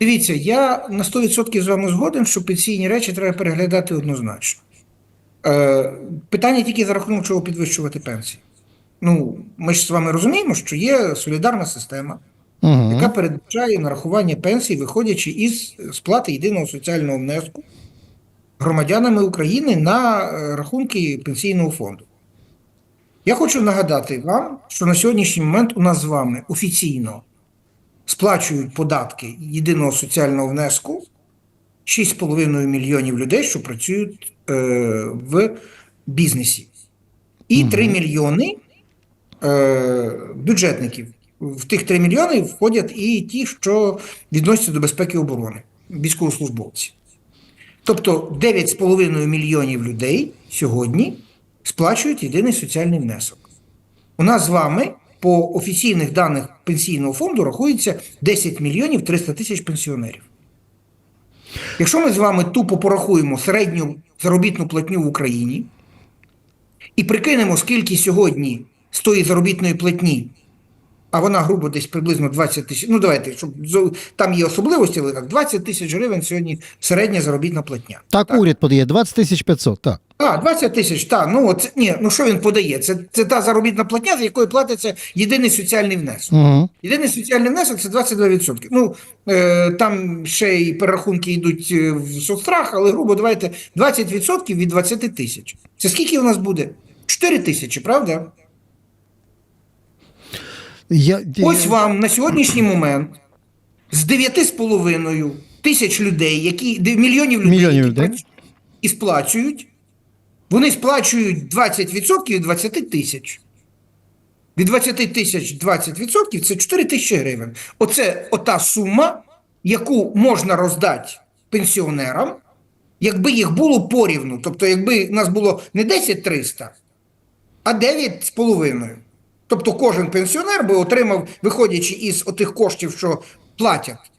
Дивіться, я на 100% з вами згоден, що пенсійні речі треба переглядати однозначно. Е, питання тільки за рахунок чого підвищувати пенсії. Ну, ми ж з вами розуміємо, що є солідарна система, Угу. яка передбачає нарахування пенсій, виходячи із сплати єдиного соціального внеску громадянами України на е, рахунки пенсійного фонду. Я хочу нагадати вам, що на сьогоднішній момент у нас з вами офіційно сплачують податки єдиного соціального внеску 6,5 мільйонів людей, що працюють е, в бізнесі, і 3 мільйони е, бюджетників. В тих 3 мільйони входять і ті, що відносяться до безпеки і оборони, військовослужбовці. Тобто 9,5 мільйонів людей сьогодні сплачують єдиний соціальний внесок. У нас з вами по офіційних даних пенсійного фонду рахується 10 мільйонів 300 тисяч пенсіонерів. Якщо ми з вами тупо порахуємо середню заробітну платню в Україні і прикинемо, скільки сьогодні з тої заробітної платні, а вона грубо десь приблизно 20 тисяч, ну давайте, щоб там є особливості, але так, 20 тисяч гривень сьогодні середня заробітна платня. Так, уряд подає 20 тисяч 500, так. А, 20 тисяч, так. Ну, от, ні, ну що він подає? Це, це та заробітна платня, за якою платиться єдиний соціальний внесок. Угу. Єдиний соціальний внесок це 22%. Ну, е, там ще й перерахунки йдуть е, в соцстрах, але грубо давайте 20% від 20 тисяч. Це скільки у нас буде? 4 тисячі, правда? Я, Ось вам на сьогоднішній момент з 9,5 тисяч людей, які мільйонів людей, Мільйонів які людей. працюють і сплачують, вони сплачують 20% від 20 тисяч. Від 20 тисяч 20% це 4 тисячі гривень. Оце ота сума, яку можна роздати пенсіонерам, якби їх було порівну. Тобто, якби нас було не 10 300, а 9,5. Тобто кожен пенсіонер би отримав, виходячи із отих коштів, що платять.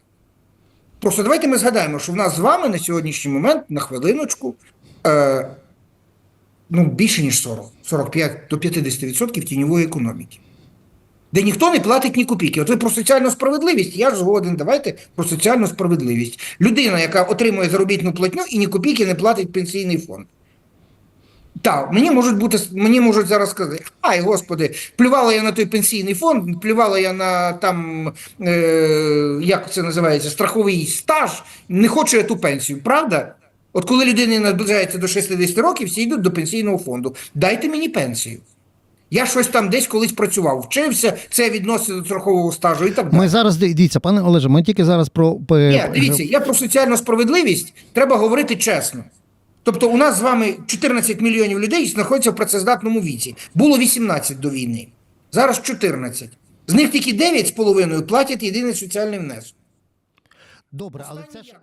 Просто давайте ми згадаємо, що в нас з вами на сьогоднішній момент, на хвилиночку, е, ну, більше ніж 40, 45 до 50% тіньової економіки. Де ніхто не платить ні копійки. От ви про соціальну справедливість, я ж згоден, давайте про соціальну справедливість. Людина, яка отримує заробітну платню і ні копійки не платить пенсійний фонд. Так, мені можуть бути мені можуть зараз сказати, ай, господи, плювала я на той пенсійний фонд, плювала я на там, е, як це називається, страховий стаж, не хочу я ту пенсію, правда? От коли людина наближається до 60 років, всі йдуть до пенсійного фонду. Дайте мені пенсію. Я щось там десь колись працював, вчився, це відноситься до страхового стажу і так далі. Ми зараз дивіться, пане Олеже, ми тільки зараз про Ні, дивіться, я про соціальну справедливість треба говорити чесно. Тобто, у нас з вами 14 мільйонів людей знаходяться в працездатному віці. Було 18 до війни, зараз 14. З них тільки 9,5 платять єдиний соціальний внесок. Добре, але це ж